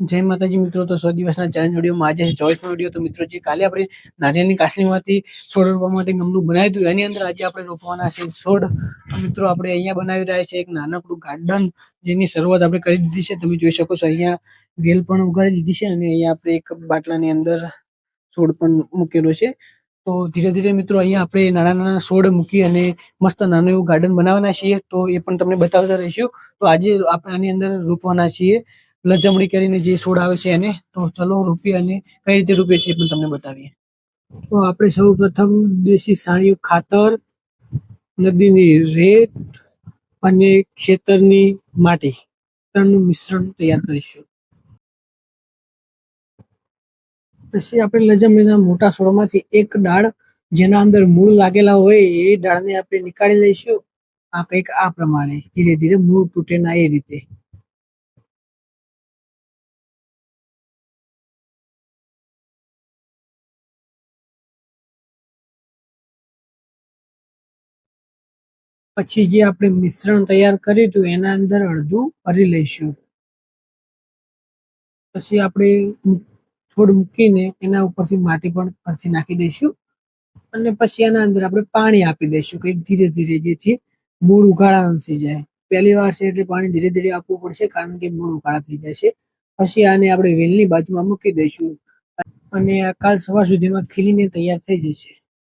જય માતાજી મિત્રો, તો સો દિવસના ચેલેન્જ વિડીયોમાં આજે ચોવીસનો વીડિયો તો મિત્રો, જે કાલે આપણે નારિયેળની કાસલીમાંથી છોડ રોપવા માટે ગમલું બનાવ્યું હતું, એની અંદર આજે આપણે રોપવાના છે છોડ. મિત્રો, આપણે અહીંયા બનાવી રહ્યા છે એક નાનકડું ગાર્ડન જેની શરૂઆત આપણે કરી દીધી છે. તમે જોઈ શકો છો, અહીંયા વેલ પણ ઉગાડી દીધી છે અને અહીંયા આપણે એક બાટલાની અંદર છોડ પણ મૂકેલો છે. તો ધીરે ધીરે મિત્રો, અહીંયા આપણે નાના નાના છોડ મૂકી અને મસ્ત નાનું એવું ગાર્ડન બનાવવાના છીએ. તો એ પણ તમને બતાવતા રહીશું. તો આજે આપણે આની અંદર રોપવાના છીએ. લજમડી કરીને જે છોડ આવે છે એને, તો ચલો રોપીએ કઈ રીતે રોપીએ છીએ પણ તમને બતાવીએ. તો આપણે સૌ પ્રથમ દેશી સાણીઓ ખાતર, નદીની રેત અને ખેતરની માટી ત્રણનું મિશ્રણ તૈયાર કરીશું. પછી આપણે લજમણીના મોટા છોડમાંથી એક ડાળ, જેના અંદર મૂળ લાગેલા હોય એ ડાળને આપણે નીકાળી લઈશું. આ કંઈક આ પ્રમાણે ધીરે ધીરે મૂળ તૂટે ના એ રીતે. પછી જે આપણે મિશ્રણ તૈયાર કર્યું હતું, એના અંદર અડધું ભરી લઈશું. પછી આપણે છોડ મૂકીને એના ઉપરથી માટી પણ ફરતી નાખી દઈશું. અને પછી એના અંદર આપણે પાણી આપી દઈશું, કંઈક ધીરે ધીરે, જેથી મૂળ ઉઘાડા થઈ જાય. પહેલી વાર છે એટલે પાણી ધીરે ધીરે આપવું પડશે, કારણ કે મૂળ ઉઘાડા થઈ જાય છે. પછી આને આપણે વેલની બાજુમાં મૂકી દઈશું. અને આ કાલ સવાર સુધીમાં ખીલીને તૈયાર થઈ જશે.